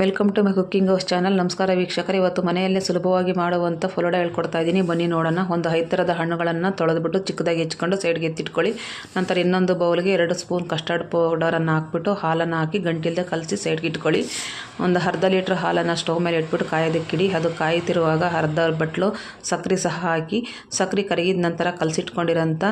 Welcome to my cooking house channel ನಮಸ್ಕಾರ ವೀಕ್ಷಕರು, ಇವತ್ತು ಮನೆಯಲ್ಲೇ ಸುಲಭವಾಗಿ ಮಾಡುವಂಥ ಫಲೋಡ ಹೇಳ್ಕೊಡ್ತಾ ಇದ್ದೀನಿ. ಬನ್ನಿ ನೋಡೋಣ. ಒಂದು ಐದು ಥರದ ಹಣ್ಣುಗಳನ್ನು ತೊಳೆದ್ಬಿಟ್ಟು ಚಿಕ್ಕದಾಗಿ ಹೆಚ್ಕೊಂಡು ಸೈಡ್ಗೆ ಎತ್ತಿಟ್ಕೊಳ್ಳಿ. ನಂತರ ಇನ್ನೊಂದು ಬೌಲ್ಗೆ ಎರಡು ಸ್ಪೂನ್ ಕಸ್ಟರ್ಡ್ ಪೌಡರನ್ನು ಹಾಕ್ಬಿಟ್ಟು ಹಾಲನ್ನು ಹಾಕಿ ಗಂಟಿಲ್ದೆ ಕಲಸಿ ಸೈಡ್ಗೆ ಇಟ್ಕೊಳ್ಳಿ. ಒಂದು ಅರ್ಧ ಲೀಟ್ರ್ ಹಾಲನ್ನು ಸ್ಟವ್ ಮೇಲೆ ಇಟ್ಬಿಟ್ಟು ಕಾಯೋದಕ್ಕಿಡಿ ಅದು ಕಾಯುತ್ತಿರುವಾಗ ಅರ್ಧ ಬಟ್ಲು ಸಕ್ಕರೆ ಸಹ ಹಾಕಿ ಸಕ್ಕರೆ ಕರಗಿದ ನಂತರ ಕಲಸಿಟ್ಕೊಂಡಿರೋಂಥ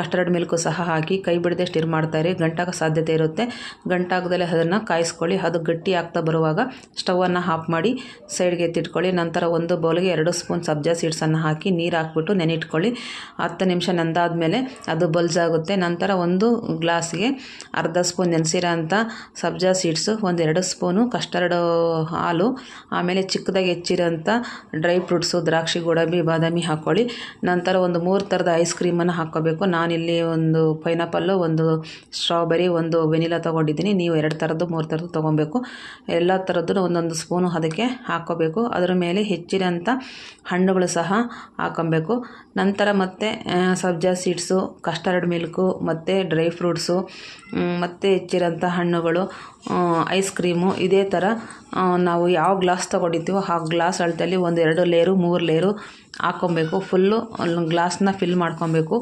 ಕಸ್ಟರ್ಡ್ ಮಿಲ್ಕು ಸಹ ಹಾಕಿ ಕೈ ಬಿಡದೆ ಸ್ಟಿರ್ ಮಾಡ್ತಾಯಿರಿ ಗಂಟಾಗ ಸಾಧ್ಯತೆ ಇರುತ್ತೆ. ಗಂಟಾಗದಲ್ಲೇ ಅದನ್ನು ಕಾಯಿಸ್ಕೊಳ್ಳಿ. ಅದು ಗಟ್ಟಿ ಆಗ್ತಾ ಬರುವಾಗ ಸ್ಟವನ್ನು ಆಫ್ ಮಾಡಿ ಸೈಡ್ಗೆ ಎತ್ತಿಟ್ಕೊಳ್ಳಿ. ನಂತರ ಒಂದು ಬೌಲ್ಗೆ ಎರಡು ಸ್ಪೂನ್ ಸಬ್ಜಾ ಸೀಡ್ಸನ್ನು ಹಾಕಿ ನೀರು ಹಾಕ್ಬಿಟ್ಟು ನೆನಿಟ್ಕೊಳ್ಳಿ. ಹತ್ತು ನಿಮಿಷ ನೆಂದಾದಮೇಲೆ ಅದು ಬಲ್ಜಾಗುತ್ತೆ. ನಂತರ ಒಂದು ಗ್ಲಾಸ್ಗೆ ಅರ್ಧ ಸ್ಪೂನ್ ನೆನೆಸಿರೋ ಅಂಥ ಸಬ್ಜಾ ಸೀಡ್ಸು ಒಂದೆರಡು ಸ್ಪೂನು ಕಸ್ಟರ್ಡು ಹಾಲು, ಆಮೇಲೆ ಚಿಕ್ಕದಾಗಿ ಹೆಚ್ಚಿರೋಂಥ ಡ್ರೈ ಫ್ರೂಟ್ಸು, ದ್ರಾಕ್ಷಿ, ಗೋಡಂಬಿ, ಬಾದಾಮಿ ಹಾಕ್ಕೊಳ್ಳಿ. ನಂತರ ಒಂದು ಮೂರು ಥರದ ಐಸ್ ಕ್ರೀಮನ್ನು ಹಾಕ್ಕೋಬೇಕು. ನಾನಿಲ್ಲಿ ಒಂದು ಪೈನಾಪಲ್ಲು, ಒಂದು ಸ್ಟ್ರಾಬೆರಿ, ಒಂದು ವೆನಿಲಾ ತೊಗೊಂಡಿದ್ದೀನಿ. ನೀವು ಎರಡು ಥರದ್ದು, ಮೂರು ಥರದ್ದು ತೊಗೊಬೇಕು. ಎಲ್ಲ ಥರದ್ದು ಒಂದೊಂದು ಸ್ಪೂನು ಅದಕ್ಕೆ ಹಾಕ್ಕೋಬೇಕು. ಅದರ ಮೇಲೆ ಹೆಚ್ಚಿರೋಂಥ ಹಣ್ಣುಗಳು ಸಹ ಹಾಕೊಬೇಕು ನಂತರ ಮತ್ತೆ ಸಬ್ಜಾ ಸೀಡ್ಸು ಕಸ್ಟರ್ಡ್ ಮಿಲ್ಕು ಮತ್ತು ಡ್ರೈ ಫ್ರೂಟ್ಸು ಮತ್ತು ಹೆಚ್ಚಿರೋಂಥ ಹಣ್ಣುಗಳು ಐಸ್ ಕ್ರೀಮು ಇದೇ ಥರ ನಾವು ಯಾವ ಗ್ಲಾಸ್ ತಗೊಂಡಿದ್ದೀವೋ ಆ ಗ್ಲಾಸ್ ಅಳತೆಯಲ್ಲಿ ಒಂದು ಎರಡು ಲೇರು, ಮೂರು ಲೇರು ಹಾಕ್ಕೊಬೇಕು. ಫುಲ್ಲು ಗ್ಲಾಸ್ನ ಫಿಲ್ ಮಾಡ್ಕೊಬೇಕು.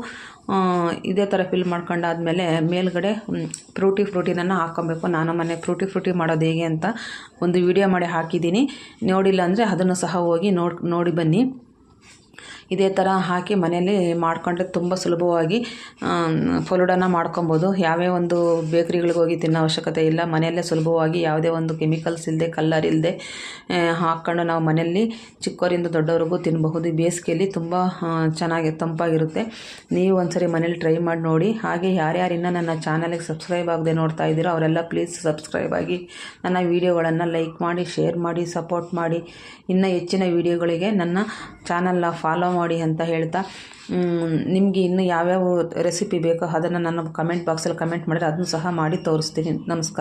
ಇದೇ ಥರ ಫಿಲ್ ಮಾಡ್ಕೊಂಡಾದ್ಮೇಲೆ ಮೇಲ್ಗಡೆ ಫ್ರೂಟಿ ಫ್ರೂಟಿನನ್ನು ಹಾಕ್ಕೊಬೇಕು. ನಾನು ಮನೆ ಫ್ರೂಟಿ ಫ್ರೂಟಿ ಮಾಡೋದು ಹೇಗೆ ಅಂತ ಒಂದು ವಿಡಿಯೋ ಮಾಡಿ ಹಾಕಿದ್ದೀನಿ. ನೋಡಿಲ್ಲ ಅಂದರೆ ಅದನ್ನು ಸಹ ಹೋಗಿ ನೋಡಿ ನೋಡಿ ಬನ್ನಿ. ಇದೇ ಥರ ಹಾಕಿ ಮನೆಯಲ್ಲಿ ಮಾಡಿಕೊಂಡ್ರೆ ತುಂಬ ಸುಲಭವಾಗಿ ಫಲೂಡನ ಮಾಡ್ಕೊಬೋದು. ಯಾವ್ಯಾವ ಒಂದು ಬೇಕ್ರಿಗಳಿಗೆ ಹೋಗಿ ತಿನ್ನೋ ಅವಶ್ಯಕತೆ ಇಲ್ಲ. ಮನೆಯಲ್ಲೇ ಸುಲಭವಾಗಿ ಯಾವುದೇ ಒಂದು ಕೆಮಿಕಲ್ಸ್ ಇಲ್ಲದೆ ಕಲ್ಲರ್ ಇಲ್ಲದೆ ಹಾಕ್ಕೊಂಡು ನಾವು ಮನೆಯಲ್ಲಿ ಚಿಕ್ಕವರಿಂದ ದೊಡ್ಡವ್ರಿಗೂ ತಿನ್ನಬಹುದು ಬೇಸಿಗೆಯಲ್ಲಿ ತುಂಬ ಚೆನ್ನಾಗಿ ತಂಪಾಗಿರುತ್ತೆ. ನೀವು ಒಂದ್ಸರಿ ಮನೇಲಿ ಟ್ರೈ ಮಾಡಿ ನೋಡಿ. ಹಾಗೆ ಯಾರ್ಯಾರು ಇನ್ನೂ ನನ್ನ ಚಾನಲಿಗೆ ಸಬ್ಸ್ಕ್ರೈಬ್ ಆಗದೆ ನೋಡ್ತಾ ಇದ್ದೀರೋ ಅವರೆಲ್ಲ ಪ್ಲೀಸ್ ಸಬ್ಸ್ಕ್ರೈಬ್ ಆಗಿ, ನನ್ನ ವೀಡಿಯೋಗಳನ್ನು ಲೈಕ್ ಮಾಡಿ, ಶೇರ್ ಮಾಡಿ, ಸಪೋರ್ಟ್ ಮಾಡಿ. ಇನ್ನು ಹೆಚ್ಚಿನ ವೀಡಿಯೋಗಳಿಗೆ ನನ್ನ ಚಾನಲ್ನ ಫಾಲೋ ಮಾಡಿ ಅಂತ ಹೇಳ್ತಾ ನಿಮಗೆ ಇನ್ನು ಯಾವ್ಯಾವ ರೆಸಿಪಿ ಬೇಕೋ ಅದನ್ನು ನಾನು ಕಮೆಂಟ್ ಬಾಕ್ಸಲ್ಲಿ ಕಮೆಂಟ್ ಮಾಡಿದ್ರೆ ಅದನ್ನು ಸಹ ಮಾಡಿ ತೋರಿಸ್ತೀನಿ. ನಮಸ್ಕಾರ.